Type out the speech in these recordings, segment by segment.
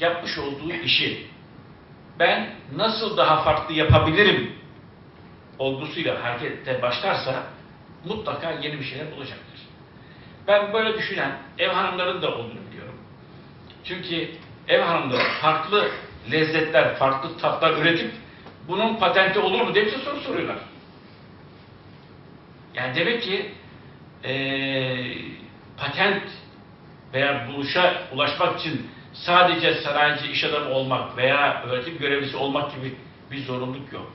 yapmış olduğu işi ben nasıl daha farklı yapabilirim olgusuyla harekete başlarsa mutlaka yeni bir şeyler bulacaktır. Ben böyle düşünen ev hanımların da olduğunu biliyorum. Çünkü ev hanımları farklı lezzetler, farklı tatlar üretip bunun patenti olur mu diye bize soru soruyorlar. Yani demek ki eee, patent veya buluşa ulaşmak için sadece sanayici iş adamı olmak veya öğretim görevlisi olmak gibi bir zorunluluk yok.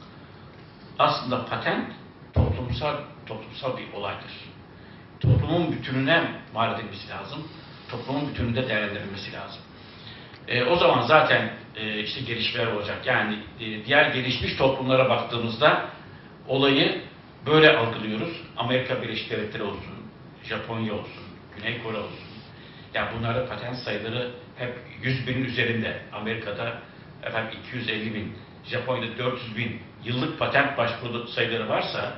Aslında patent toplumsal toplumsal bir olaydır. Toplumun bütününe mal edilmesi lazım. Toplumun bütününde değerlendirilmesi lazım. E, o zaman zaten e, işte gelişmeler olacak. Yani e, diğer gelişmiş toplumlara baktığımızda olayı böyle algılıyoruz. Amerika Birleşik Devletleri olsun, Japonya olsun, Güney Kore olsun. Yani bunlarda patent sayıları hep 100 binin üzerinde. Amerika'da efendim 250 bin, Japonya'da 400 bin yıllık patent başvuru sayıları varsa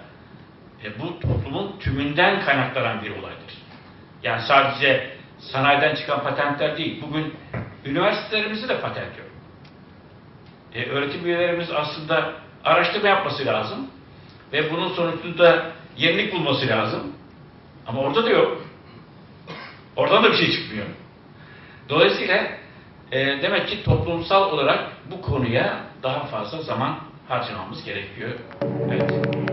e, bu toplumun tümünden kaynaklanan bir olaydır. Yani sadece sanayiden çıkan patentler değil. Bugün üniversitelerimizde de patent yok. E, öğretim üyelerimiz aslında araştırma yapması lazım ve bunun sonucunda yenilik bulması lazım. Ama orada da yok. Oradan da bir şey çıkmıyor. Dolayısıyla e, demek ki toplumsal olarak bu konuya daha fazla zaman harcamamız gerekiyor. Evet.